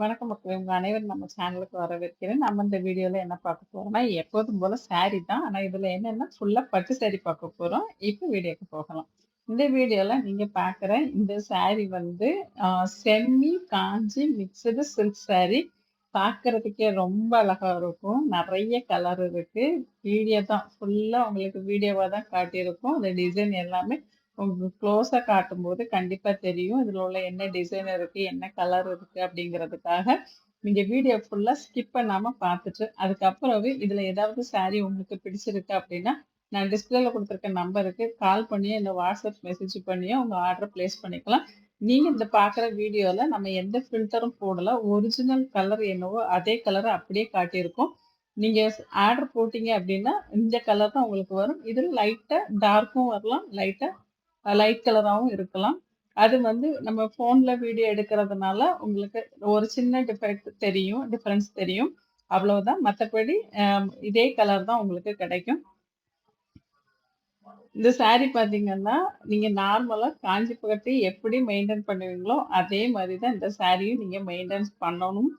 வணக்கம் மக்கள் உங்கள் அனைவரும் நம்ம சேனலுக்கு வரவேற்கிறேன். நம்ம இந்த வீடியோவில் என்ன பார்க்க போகிறோம்னா எப்போதும் போல் சாரி தான். ஆனால் இதில் என்னென்னா ஃபுல்லாக பட்டு சாரி பார்க்க போகிறோம் இப்போ வீடியோக்கு போகலாம். இந்த வீடியோவில் நீங்கள் பார்க்குற இந்த சாரி வந்து செம்மி காஞ்சி மிக்சடு சில்க் சாரி. பார்க்கறதுக்கே ரொம்ப அழகாக இருக்கும். நிறைய கலர் இருக்குது வீடியோ தான் ஃபுல்லாக உங்களுக்கு வீடியோவாக தான் காட்டியிருக்கும் அந்த டிசைன் எல்லாமே க்ளோஸாக காட்டும்போது கண்டிப்பாக தெரியும். இதில் உள்ள என்ன டிசைன் இருக்குது என்ன கலர் இருக்குது அப்படிங்கிறதுக்காக, நீங்கள் வீடியோ ஃபுல்லாக ஸ்கிப் பண்ணாமல் பார்த்துட்டு, அதுக்கப்புறவு இதில் ஏதாவது சாரீ உங்களுக்கு பிடிச்சிருக்கு அப்படின்னா, நான் டிஸ்பிளேல கொடுத்துருக்க நம்பருக்கு கால் பண்ணியோ, இல்லை வாட்ஸ்அப் மெசேஜ் பண்ணியோ உங்கள் ஆர்டர் பிளேஸ் பண்ணிக்கலாம். நீங்கள் இந்த பார்க்குற வீடியோவில் நம்ம எந்த ஃபில்டரும் போடல. ஒரிஜினல் கலர் என்னவோ அதே கலரை அப்படியே காட்டியிருக்கோம். நீங்கள் ஆர்டர் போட்டீங்க அப்படின்னா, இந்த கலர் தான் உங்களுக்கு வரும். இதில் லைட்டாக டார்க்கும் வரலாம். லைட்டாக லைட் கலராகவும் இருக்கலாம். அது வந்து நம்ம ஃபோனில் வீடியோ எடுக்கிறதுனால, உங்களுக்கு ஒரு சின்ன டிஃபெக்ட் தெரியும். டிஃப்ரென்ஸ் தெரியும். அவ்வளவுதான். மற்றபடி இதே கலர் தான் உங்களுக்கு கிடைக்கும். இந்த சாரி பார்த்தீங்கன்னா, நீங்கள் நார்மலாக காஞ்சி பக்கத்தை எப்படி மெயின்டைன் பண்ணுவீங்களோ, அதே மாதிரி தான் இந்த சாரியும் நீங்கள் மெயின்டைன்ஸ் பண்ணணும்.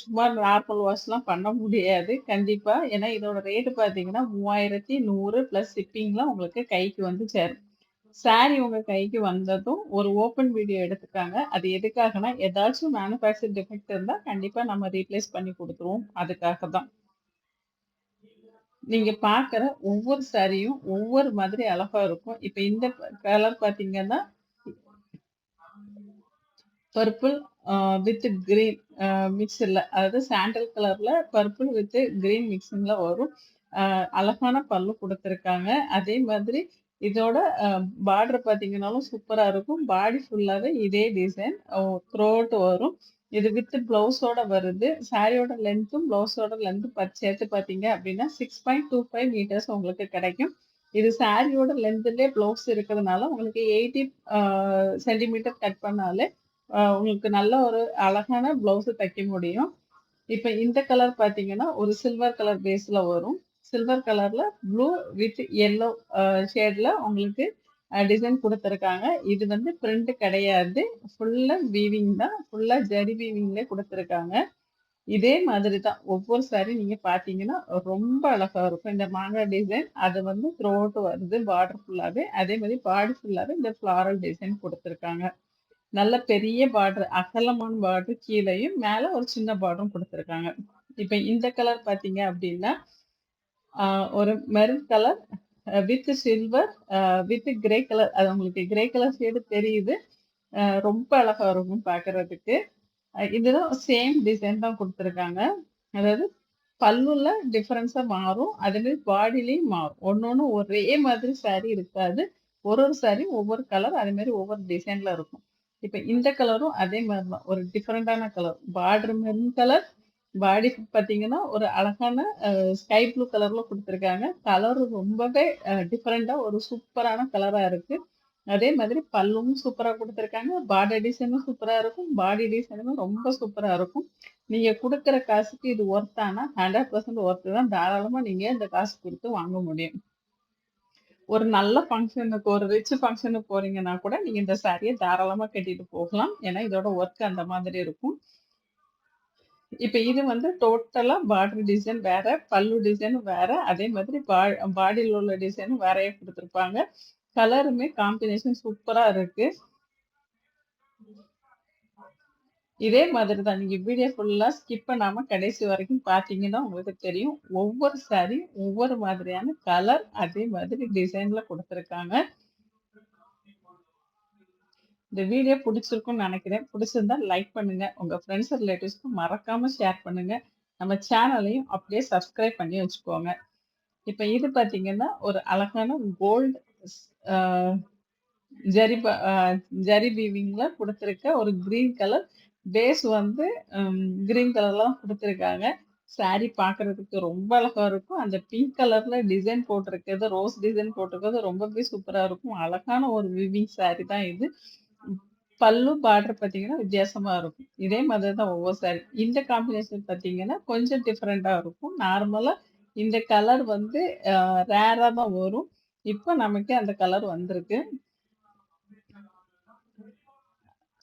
சும்மா நார்மல் வாஷ்லாம் பண்ண முடியாது. கண்டிப்பாக ஏன்னா இதோட ரேட்டு பார்த்தீங்கன்னா, 3100 பிளஸ் ஷிப்பிங்ல உங்களுக்கு கைக்கு வந்து சேரும். சாரி உங்க கைக்கு வந்ததும் ஒரு ஓப்பன் வீடியோ எடுத்துக்காங்க. அது எதுக்காகன்னா, ஏதாச்சும் மேனுஃபேக்சர் டிஃபெக்ட் இருந்தா கண்டிப்பா நம்ம ரீப்ளேஸ் பண்ணி கொடுத்துருவோம் அதுக்காக தான். நீங்க பாக்குற ஒவ்வொரு சாரியும் ஒவ்வொரு மாதிரி அழகா இருக்கும். இப்ப இந்த கலர் பாத்தீங்கன்னா பர்பிள் வித் கிரீன் அ அதாவது சாண்டல் கலர்ல பர்பிள் வித் கிரீன் மிக்சிங்ல வரும். அழகான பல்லு கொடுத்துருக்காங்க அதே மாதிரி இதோட பார்டர் பார்த்தீங்கன்னாலும் சூப்பரா இருக்கும். பாடி ஃபுல்லாவே இதே டிசைன் ஓ வரும். இது வித் ப்ளவுஸோட வருது. சாரியோட லென்த்தும், ப்ளவுஸோட லென்த்தும் பத்து சேர்த்து பார்த்தீங்க அப்படின்னா 6.25 மீட்டர்ஸ் உங்களுக்கு கிடைக்கும். இது சாரியோட லென்த்துலேயே ப்ளவுஸ் இருக்கிறதுனால உங்களுக்கு எயிட்டி சென்டிமீட்டர் கட் பண்ணாலே, உங்களுக்கு நல்ல ஒரு அழகான ப்ளவுஸை தைக்க முடியும். இப்போ இந்த கலர் பார்த்தீங்கன்னா, ஒரு சில்வர் கலர் பேஸில் வரும். சில்வர் கலர்ல ப்ளூ வித் எல்லோ ஷேடில் ஷேட்ல உங்களுக்கு uh, டிசைன் கொடுத்துருக்காங்க இது வந்து பிரிண்ட் கிடையாது. ஃபுல்லா வீவிங் தான். ஃபுல்லா ஜரி வீவிங்ல கொடுத்துருக்காங்க இதே மாதிரி தான் ஒவ்வொரு சாரி நீங்க பார்த்தீங்கன்னா, ரொம்ப அழகா இருக்கும். இந்த மாங்காய் டிசைன் அது வந்து த்ரோஅவுட் வருது பார்டர் ஃபுல்லாவே. அதே மாதிரி பாடி ஃபுல்லாவே இந்த ஃப்ளாரல் டிசைன் கொடுத்துருக்காங்க நல்ல பெரிய பார்டர் அகலமான பார்டர் கீழேயும் மேல ஒரு சின்ன பார்டரும் கொடுத்துருக்காங்க இப்ப இந்த கலர் பார்த்தீங்க அப்படின்னா, ஒரு maroon colour with silver with grey colour. அது உங்களுக்கு கிரே கலர் ஷேடு தெரியுது. ரொம்ப அழகா இருக்கும் பார்க்கறதுக்கு. இதுதான் சேம் டிசைன் தான் கொடுத்துருக்காங்க அதாவது பல்லுல டிஃபரன்ஸா மாறும். அதேமாரி பாடிலையும் மாறும். ஒண்ணொண்ணு ஒரே மாதிரி சாரி இருக்காது. ஒரு ஒரு சாரியும் ஒவ்வொரு கலர் அதேமாரி ஒவ்வொரு டிசைன்ல இருக்கும். இப்ப இந்த கலரும் அதே மாதிரி தான். ஒரு டிஃப்ரெண்ட்டான colour. Border maroon colour. Body பார்த்தீங்கன்னா, ஒரு அழகான ஸ்கை ப்ளூ கலர்ல கொடுத்துருக்காங்க கலர் ரொம்பவே அ ஒரு சூப்பரான கலரா இருக்கு. அதே மாதிரி பல்லும் சூப்பரா குடுத்துருக்காங்க. பாடி டிசைனும் சூப்பரா இருக்கும். பாடி டிசைனுமே ரொம்ப சூப்பரா இருக்கும். நீங்க கொடுக்குற காசுக்கு இது ஒர்த்தானா ஹண்ட்ரட் பர்சன்ட் ஒர்த்து தான். தாராளமா நீங்க இந்த காசு கொடுத்து வாங்க முடியும். ஒரு நல்ல ஃபங்க்ஷனுக்கு ஒரு ரிச் ஃபங்க்ஷனுக்கு போறீங்கன்னா கூட, நீங்க இந்த சாரியை தாராளமா கட்டிட்டு போகலாம். ஏன்னா இதோட ஒர்க் அந்த மாதிரி இருக்கும். இப்ப இது வந்து டோட்டலா பார்டர் டிசைன் வேற, பல்லு டிசைன் வேற. அதே மாதிரி பா பாடியில் உள்ள டிசைனும் வேறையே கொடுத்துருப்பாங்க கலருமே காம்பினேஷன் சூப்பரா இருக்கு. இதே மாதிரி தான். நீங்க வீடியோ ஃபுல்லா ஸ்கிப் பண்ணாம கடைசி வரைக்கும் பார்த்தீங்கன்னா, உங்களுக்கு தெரியும். ஒவ்வொரு சாரி ஒவ்வொரு மாதிரியான கலர், அதே மாதிரி டிசைன்ல கொடுத்துருக்காங்க இந்த வீடியோ பிடிச்சிருக்கும்னு நினைக்கிறேன் பிடிச்சிருந்தா லைக் பண்ணுங்க. உங்க ஃப்ரெண்ட்ஸ், ரிலேட்டிவ்ஸ்க்கு மறக்காம ஷேர் பண்ணுங்க. நம்ம சேனலையும் அப்படியே சப்ஸ்கிரைப் பண்ணி வச்சுக்கோங்க. இப்ப இது பார்த்தீங்கன்னா, ஒரு அழகான கோல்டு ஜரி ப ஜரி பீவிங்ல கொடுத்துருக்க ஒரு கிரீன் கலர். பேஸ் வந்து கிரீன் கலர்ல தான் கொடுத்துருக்காங்க சாரி பார்க்கறதுக்கு ரொம்ப அழகா இருக்கும். அந்த பிங்க் கலர்ல டிசைன் போட்டிருக்கிறது, ரோஸ் டிசைன் போட்டிருக்கிறது ரொம்பவே சூப்பரா இருக்கும். அழகான ஒரு விவிங் சாரி தான் இது. பல்லும் பல்லு, பார்டர் பார்த்தீங்கன்னா வித்தியாசமா இருக்கும். இதே மாதிரி தான் ஒவ்வொரு சாரி. இந்த காம்பினேஷன் பார்த்தீங்கன்னா, கொஞ்சம் டிஃபரெண்ட்டா இருக்கும். நார்மலா இந்த கலர் வந்து ரேராக ரேரா தான் வரும். இப்போ நமக்கு அந்த கலர் வந்திருக்கு.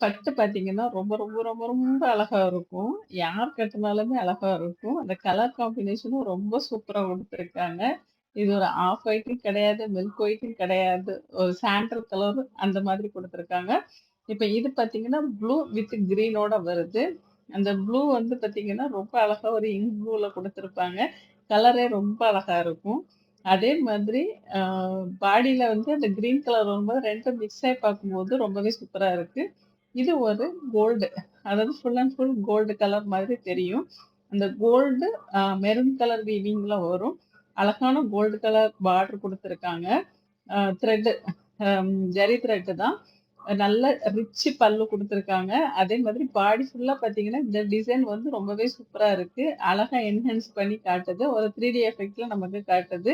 பட்டு பார்த்தீங்கன்னா, ரொம்ப ரொம்ப ரொம்ப ரொம்ப அழகா இருக்கும். யார் கட்டினாலுமே அழகா இருக்கும். அந்த கலர் காம்பினேஷனும் ரொம்ப சூப்பரா கொடுத்துருக்காங்க இது ஒரு ஆஃப் ஒயிட்டும் கிடையாது, மில்க் ஒயிட்டும் கிடையாது. ஒரு சாண்டல் கலர் அந்த மாதிரி கொடுத்துருக்காங்க இப்ப இது பார்த்தீங்கன்னா, ப்ளூ வித் கிரீனோட வருது. அந்த ப்ளூ வந்து பார்த்தீங்கன்னா, ரொம்ப அழகா ஒரு இங்க் ப்ளூல கொடுத்துருப்பாங்க கலரே ரொம்ப அழகா இருக்கும். அதே மாதிரி பாடியில் பாடியில வந்து அந்த கிரீன் கலர் வரும்போது ரெண்டும் மிக்ஸ் ஆகி பார்க்கும்போது ரொம்பவே சூப்பரா இருக்கு. இது ஒரு கோல்டு. அதாவது full and full gold colour மாதிரி தெரியும். அந்த கோல்டு மெரூன் கலர் வீவிங்ல வரும். அழகான கோல்டு கலர் பார்டர் கொடுத்துருக்காங்க த்ரெட்டு த்ரெட் ஜரி த்ரெட் தான். நல்ல ரிச் பல்லு கொடுத்துருக்காங்க அதே மாதிரி பாடி ஃபுல்லாக பார்த்தீங்கன்னா, இந்த டிசைன் வந்து ரொம்பவே சூப்பராக இருக்கு. அழகாக என்ஹான்ஸ் பண்ணி காட்டுது. ஒரு த்ரீ டி எஃபெக்ட்ல நமக்கு காட்டுது.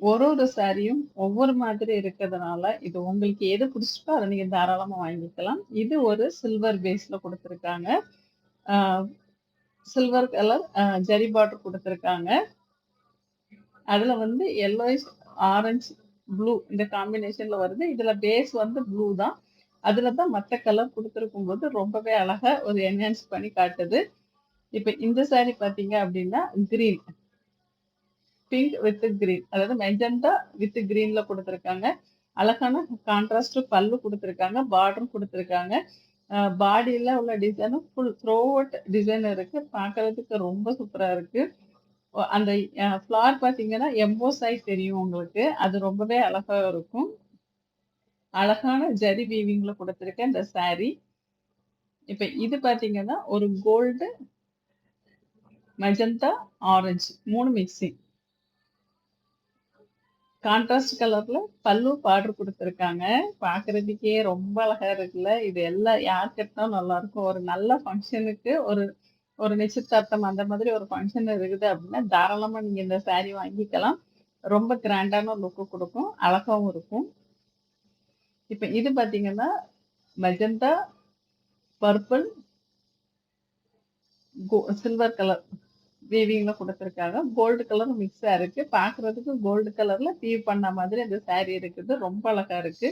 ஒரு ஒரு சாரியும் ஒவ்வொரு மாதிரி இருக்கிறதுனால, இது உங்களுக்கு எது பிடிச்சிருக்கோ அதை நீங்கள் தாராளமாக வாங்கிக்கலாம். இது ஒரு சில்வர் பேஸில் கொடுத்துருக்காங்க சில்வர் கலர் ஜரி பார்டர் கொடுத்துருக்காங்க அதில் வந்து yellowish, ஆரஞ்ச், ப்ளூ இந்த காம்பினேஷன்ல வருது. இதுல பேஸ் வந்து ப்ளூ தான். அதுல தான் மற்ற கலர் கொடுத்துருக்கும் போது ரொம்பவே அழகா ஒரு என்ஹான்ஸ் பண்ணி காட்டுது. இப்ப இந்த சாரி பார்த்தீங்க அப்படின்னா கிரீன். Pink with green. அதாவது மெஜண்டா வித் கிரீன்ல குடுத்துருக்காங்க. அழகான கான்ட்ராஸ்ட் பல்லு குடுத்துருக்காங்க. பார்டரும் கொடுத்துருக்காங்க பாடியில உள்ள டிசைனும் ஃபுல் த்ரோ அவுட் டிசைன் இருக்கு. பார்க்கறதுக்கு ரொம்ப சூப்பரா இருக்கு. அந்த ஃப்ளார் பார்த்தீங்கன்னா, எம்போஸ் தெரியும் உங்களுக்கு. அது ரொம்பவே அழகாக இருக்கும். அழகான ஜரி பீவிங்கில் கொடுத்துருக்க இந்த சாரி. இப்போ இது பார்த்தீங்கன்னா, ஒரு கோல்டு மெஜந்தா, ஆரஞ்சு மூணு மிக்ஸிங். கான்ட்ராஸ்ட் கலர்ல பல்லு பார்டர் கொடுத்துருக்காங்க பார்க்கறதுக்கே ரொம்ப அழகா இருக்குல்ல. இது எல்லாம் யார் கேட்டாலும் நல்லாயிருக்கும் ஒரு நல்ல ஃபங்க்ஷனுக்கு ஒரு ஒரு நிச்சயதார்த்தம் அந்த மாதிரி ஒரு ஃபங்க்ஷன் இருக்குது அப்படின்னா தாராளமா நீங்க இந்த சாரி வாங்கிக்கலாம். ரொம்ப கிராண்டான லுக்கு கொடுக்கும் அழகாவும் இருக்கும். இப்ப இது பார்த்தீங்கன்னா, மெஜந்தா, பர்பிள் கோ சில்வர் கலர் வீவிங்ல கொடுத்துருக்காங்க கோல்டு கலரும் மிக்ஸா இருக்கு. பார்க்குறதுக்கு கோல்டு கலர்ல வீவ் பண்ண மாதிரி அந்த சாரி இருக்குது. ரொம்ப அழகா இருக்கு.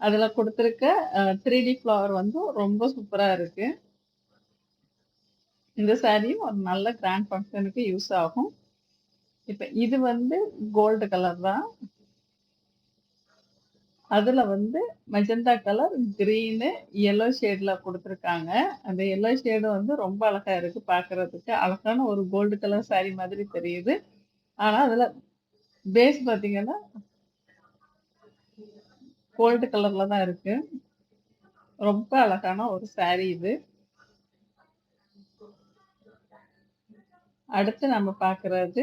அதுல குடுத்துருக்க அ 3டி ஃப்ளவர் வந்து ரொம்ப சூப்பரா இருக்கு. இந்த சாரியும் ஒரு நல்ல கிராண்ட் ஃபங்க்ஷனுக்கு யூஸ் ஆகும். இப்போ இது வந்து கோல்டு கலர் தான். அதில் வந்து மெஜந்தா கலர், க்ரீனு எல்லோ ஷேடில் கொடுத்துருக்காங்க அந்த எல்லோ ஷேடு வந்து ரொம்ப அழகாக இருக்குது பார்க்குறதுக்கு அழகான ஒரு கோல்டு கலர் சாரி மாதிரி தெரியுது. ஆனால் அதில் பேஸ் பார்த்தீங்கன்னா கோல்டு கலரில் தான் இருக்குது ரொம்ப அழகான ஒரு சாரி இது. அடுத்து நம்ம பார்க்கறது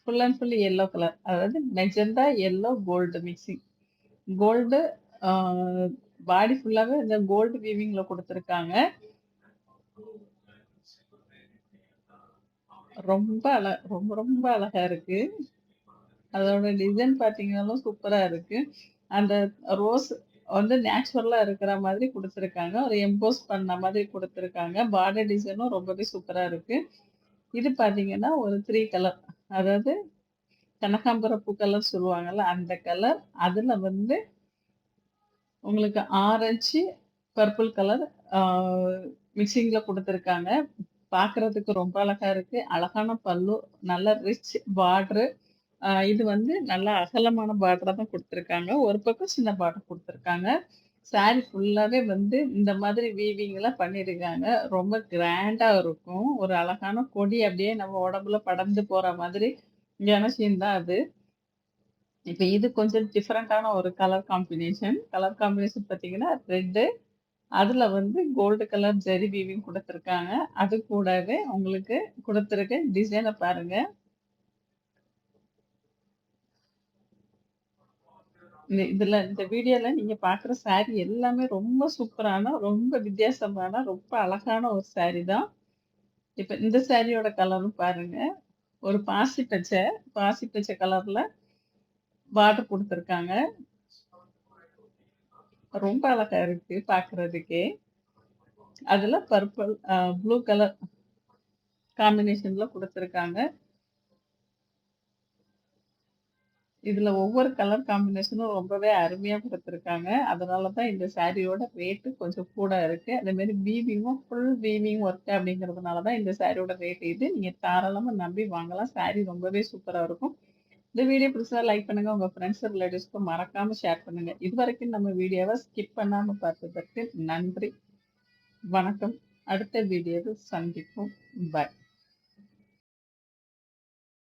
full and full yellow colour. அதாவது magenta, yellow gold mixing. Gold body ஃபுல்லாகவே இந்த கோல்டு வீவிங்கில் கொடுத்துருக்காங்க ரொம்ப அழ ரொம்ப ரொம்ப அழகா இருக்கு. அதோட டிசைன் பார்த்தீங்கன்னாலும் சூப்பராக இருக்கு. அந்த ரோஸ் வந்து நேச்சுரலாக இருக்கிற மாதிரி கொடுத்துருக்காங்க ஒரு எம்போஸ் பண்ண மாதிரி கொடுத்துருக்காங்க பார்டர் டிசைனும் ரொம்பவே சூப்பராக இருக்குது இது பார்த்தீங்கன்னா, ஒரு த்ரீ கலர். அதாவது கனகாம்பர பூ கலர் சொல்லுவாங்கல்ல, அந்த கலர். அதில் வந்து உங்களுக்கு ஆரஞ்சு, பர்பிள் கலர் மிக்சிங்கில் கொடுத்துருக்காங்க. பார்க்குறதுக்கு பார்க்கறதுக்கு ரொம்ப அழகாக இருக்குது அழகான பல்லு, நல்ல ரிச் பார்ட்ரு இது வந்து நல்லா அகலமான பார்டரா தான் கொடுத்துருக்காங்க. ஒரு பக்கம் சின்ன பார்டர் கொடுத்துருக்காங்க. சாரி ஃபுல்லாவே வந்து இந்த மாதிரி வீவிங்ல பண்ணியிருக்காங்க. ரொம்ப கிராண்டா இருக்கும். ஒரு அழகான கொடி அப்படியே நம்ம உடம்புல படர்ந்து போற மாதிரி கணசின் தான் அது. இப்ப இது கொஞ்சம் டிஃப்ரெண்ட்டான ஒரு கலர் காம்பினேஷன். கலர் காம்பினேஷன் பார்த்தீங்கன்னா, ரெட்டு. அதுல வந்து கோல்டு கலர் ஜரி வீவிங் கொடுத்துருக்காங்க அது கூடவே உங்களுக்கு கொடுத்துருக்க டிசைனை பாருங்க. இந்த இதுல இந்த வீடியோல நீங்க பார்க்குற சாரி எல்லாமே ரொம்ப சூப்பரான, ரொம்ப வித்தியாசமான, ரொம்ப அழகான ஒரு சாரி தான். இப்ப இந்த சாரியோட கலரும் பாருங்க. ஒரு பாசி பச்சை, பாசி பச்சை கலர்ல பார்டர் கொடுத்துருக்காங்க ரொம்ப அழகா இருக்கு பாக்குறதுக்கே அதுல பர்பிள் ப்ளூ கலர் காம்பினேஷன்ல கொடுத்துருக்காங்க இதுல ஒவ்வொரு கலர் காம்பினேஷனும் ரொம்பவே அருமையா கொடுத்துருக்காங்க அதனால தான் இந்த சாரியோட ரேட்டு கொஞ்சம் கூட இருக்கு. அதேமாரி வீவிங்கும் ஃபுல் வீவிங் ஒர்க் அப்படிங்கிறதுனால தான் இந்த சாரியோட ரேட் இது. நீங்க தாராளமா நம்பி வாங்கலாம். சாரி ரொம்பவே சூப்பரா இருக்கும். இந்த வீடியோ பிடிச்சா லைக் பண்ணுங்க. உங்க ஃப்ரெண்ட்ஸ், ரிலேட்டிவ்ஸ்க்கும் மறக்காம ஷேர் பண்ணுங்க. இதுவரைக்கும் நம்ம வீடியோவை ஸ்கிப் பண்ணாம பார்த்ததற்கு நன்றி. வணக்கம். அடுத்த வீடியோவில் சந்திப்போம். பாய்.